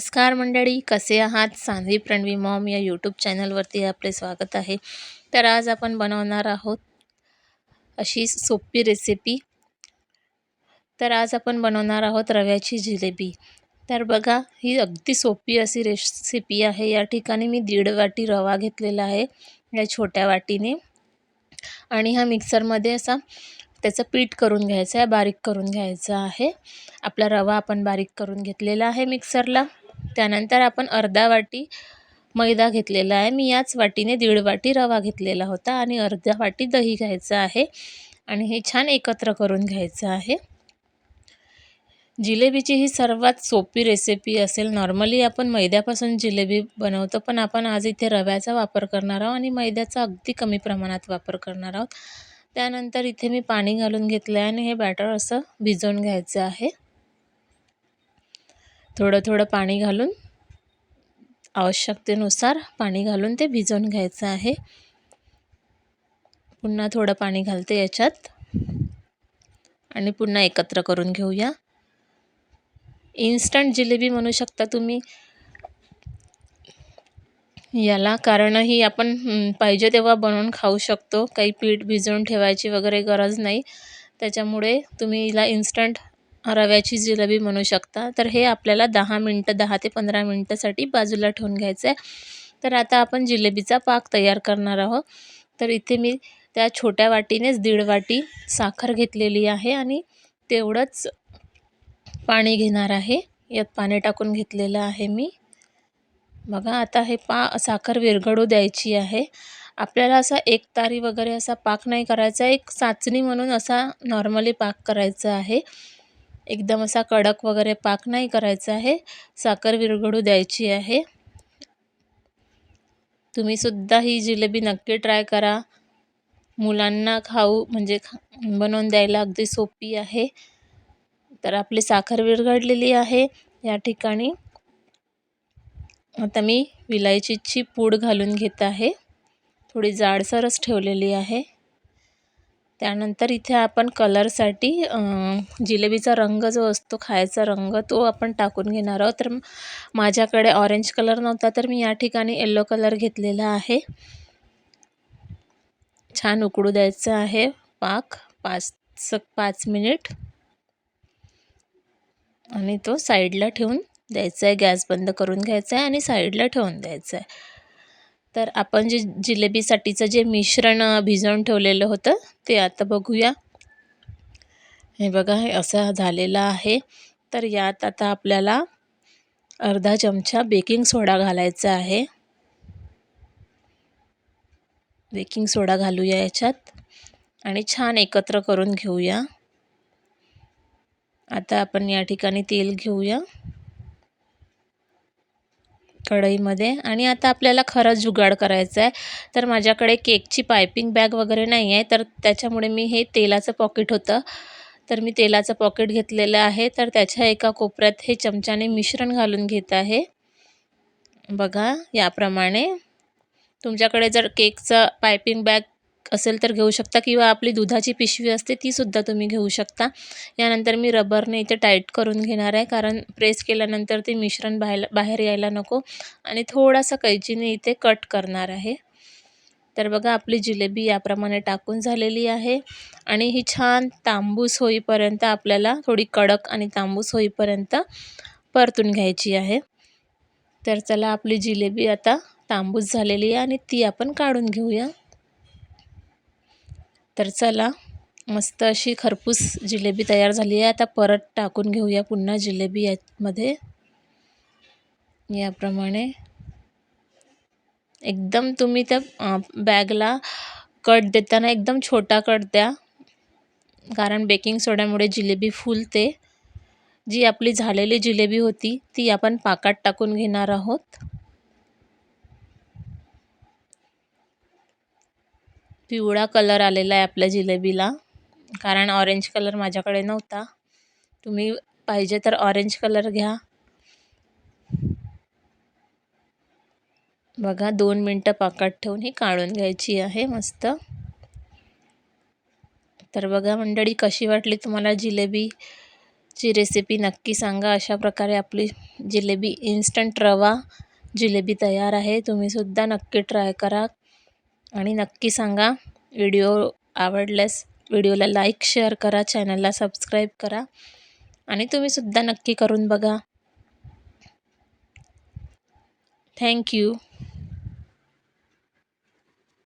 नमस्कार मंडळी कसे आहात? सान्वी प्रणवी मॉम या यूट्यूब चॅनलवरती आपले स्वागत आहे. तर आज आपण बनवणार आहोत अशी सोपी रेसिपी तर आज आपण बनवणार आहोत रव्याची जिलेबी. तर बघा ही अगदी सोपी अशी रेसिपी आहे. या ठिकाणी मी दीड वाटी रवा घेतलेला आहे या छोट्या वाटीने. आणि हा मिक्सरमध्ये असा त्याचं पीठ करून घ्यायचं आहे बारीक करून घ्यायचं आहे. आपला रवा आपण बारीक करून घेतलेला आहे मिक्सरला त्यानंतर आपण अर्धा वाटी मैदा घेतलेला आहे. मी याच वाटीने दीड वाटी रवा घेतलेला होता आणि अर्धा वाटी दही घ्यायचं आहे आणि हे छान एकत्र करून घ्यायचं आहे. जिलेबीची ही सर्वात सोपी रेसिपी असेल. नॉर्मली आपण मैद्यापासून जिलेबी बनवतो पण आपण आज इथे रव्याचा वापर करणार आहोत आणि मैद्याचा अगदी कमी प्रमाणात वापर करणार आहोत. त्यानंतर इथे मी पाणी घालून घेतलं आहे आणि हे बॅटर असं भिजवून घ्यायचं आहे. थोडं थोडं पाणी घालून आवश्यकतेनुसार पाणी घालून ते भिजवून घ्यायचं आहे. पुन्हा थोडं पाणी घालते याच्यात. आणि पुन्हा एकत्र करून घेऊया. इन्स्टंट जिलेबी म्हणू शकता तुम्ही. याला कारण ही आपण पाहिजे तेव्हा बनवून खाऊ शकतो. काही पीठ भिजवून ठेवायची वगैरे गरज नाही. त्याच्यामुळे तुम्ही हिला इन्स्टंट रव्याची जिलेबी म्हणू शकता. तर हे आपल्याला दहा मिनटं दहा ते पंधरा मिनटासाठी बाजूला ठेवून घ्यायचं आहे तर आता आपण जिलेबीचा पाक तयार करणार आहोत. तर इथे मी त्या छोट्या वाटीनेच दीड वाटी साखर घेतलेली आहे आणि तेवढंच पाणी घेणार आहे. यात पाणी टाकून घेतलेलं आहे मी. बघा आता हे पा साखर विरघळू द्यायची आहे. आपल्याला असा एक तारी वगैरे असा पाक नाही करायचा. एक चाचणी म्हणून असा नॉर्मली पाक करायचा आहे. एकदम असा कडक वगैरे पाक नाही करायचा आहे. साखर विरघळू द्यायची आहे. तुम्हीसुद्धा ही जिलेबी नक्की ट्राय करा. मुलांना खाऊ म्हणजे बनवून द्यायला अगदी सोपी आहे. तर आपली साखर विरघळलेली आहे. या ठिकाणी आता मी विलायचीची पूड घालून घेत आहे. थोडी जाडसरच ठेवलेली आहे. त्यानंतर इथे आपण कलरसाठी जिलेबीचा रंग जो असतो खायचा रंग तो आपण टाकून घेणार आहोत. तर माझ्याकडे ऑरेंज कलर नव्हता तर मी या ठिकाणी येल्लो कलर घेतलेला आहे. छान उकडू द्यायचं आहे पाक पाच पाच मिनिट. आणि तो साईडला ठेवून द्यायचा आहे गॅस बंद करून घ्यायचा आहे आणि साईडला ठेवून द्यायचं आहे. तर आपण जे जिलेबीसाठीचं जे मिश्रण भिजवून ठेवलेलं होतं ते आता बघूया. हे बघा हे असं झालेलं आहे. तर यात आता आपल्याला अर्धा चमचा बेकिंग सोडा घालायचा आहे. बेकिंग सोडा घालूया याच्यात. आणि छान एकत्र करून घेऊया. आता आपण या ठिकाणी तेल घेऊया. कढईमध्ये. आणि आता आपल्याला खरंच जुगाड करायचा आहे तर माझ्याकडे केकची पायपिंग बॅग वगैरे नाही आहे तर त्याच्यामुळे मी हे तेलाचं पॉकेट होतं. तर मी तेलाचं पॉकेट घेतलेलं आहे. तर त्याच्या एका कोपऱ्यात हे चमच्याने मिश्रण घालून घेत आहे. बघा याप्रमाणे. तुमच्याकडे जर केकचं पायपिंग बॅग असेल तर घेऊ शकता किंवा आपली दुधाची पिशवी असते तीसुद्धा तुम्ही घेऊ शकता. यानंतर मी रबरने इथे टाईट करून घेणार आहे कारण प्रेस केल्यानंतर ते मिश्रण बाहेर बाहेर यायला नको आणि थोडासा कैचीने इथे कट करणार आहे. तर बघा आपली जिलेबी याप्रमाणे टाकून झालेली आहे आणि ही छान तांबूस होईपर्यंत आपल्याला थोडी कडक आणि तांबूस होईपर्यंत परतून घ्यायची आहे. तर चला आपली जिलेबी आता तांबूस झालेली आहे आणि ती आपण काढून घेऊया. तर चला मस्त अशी खरपूस जिलेबी तयार झाली आहे. आता परत टाकून घेऊया पुन्हा जिलेबी यामध्ये. याप्रमाणे. एकदम तुम्ही त्या बॅगला कट देताना एकदम छोटा कट द्या. कारण बेकिंग सोड्यामुळे जिलेबी फुलते. जी आपली झालेली जिलेबी होती ती आपण पाकात टाकून घेणार आहोत. पिवळा कलर आलेला आहे आपल्या जिलेबीला. कारण ऑरेंज कलर माझ्याकडे नव्हता. तुम्ही पाहिजे तर ऑरेंज कलर घ्या. बघा दोन मिनटं पाकात ठेवून ही काढून घ्यायची आहे मस्त. तर बघा मंडळी कशी वाटली तुम्हाला जिलेबी ची रेसिपी नक्की सांगा. अशा प्रकारे आपली जिलेबी इन्स्टंट रवा जिलेबी तयार आहे. तुम्हीसुद्धा नक्की ट्राय करा. आणि नक्की सांगा व्हिडिओ आवडल्यास व्हिडिओला लाईक शेअर करा चॅनलला सबस्क्राईब करा आणि तुम्हीसुद्धा नक्की करून बघा. थँक्यू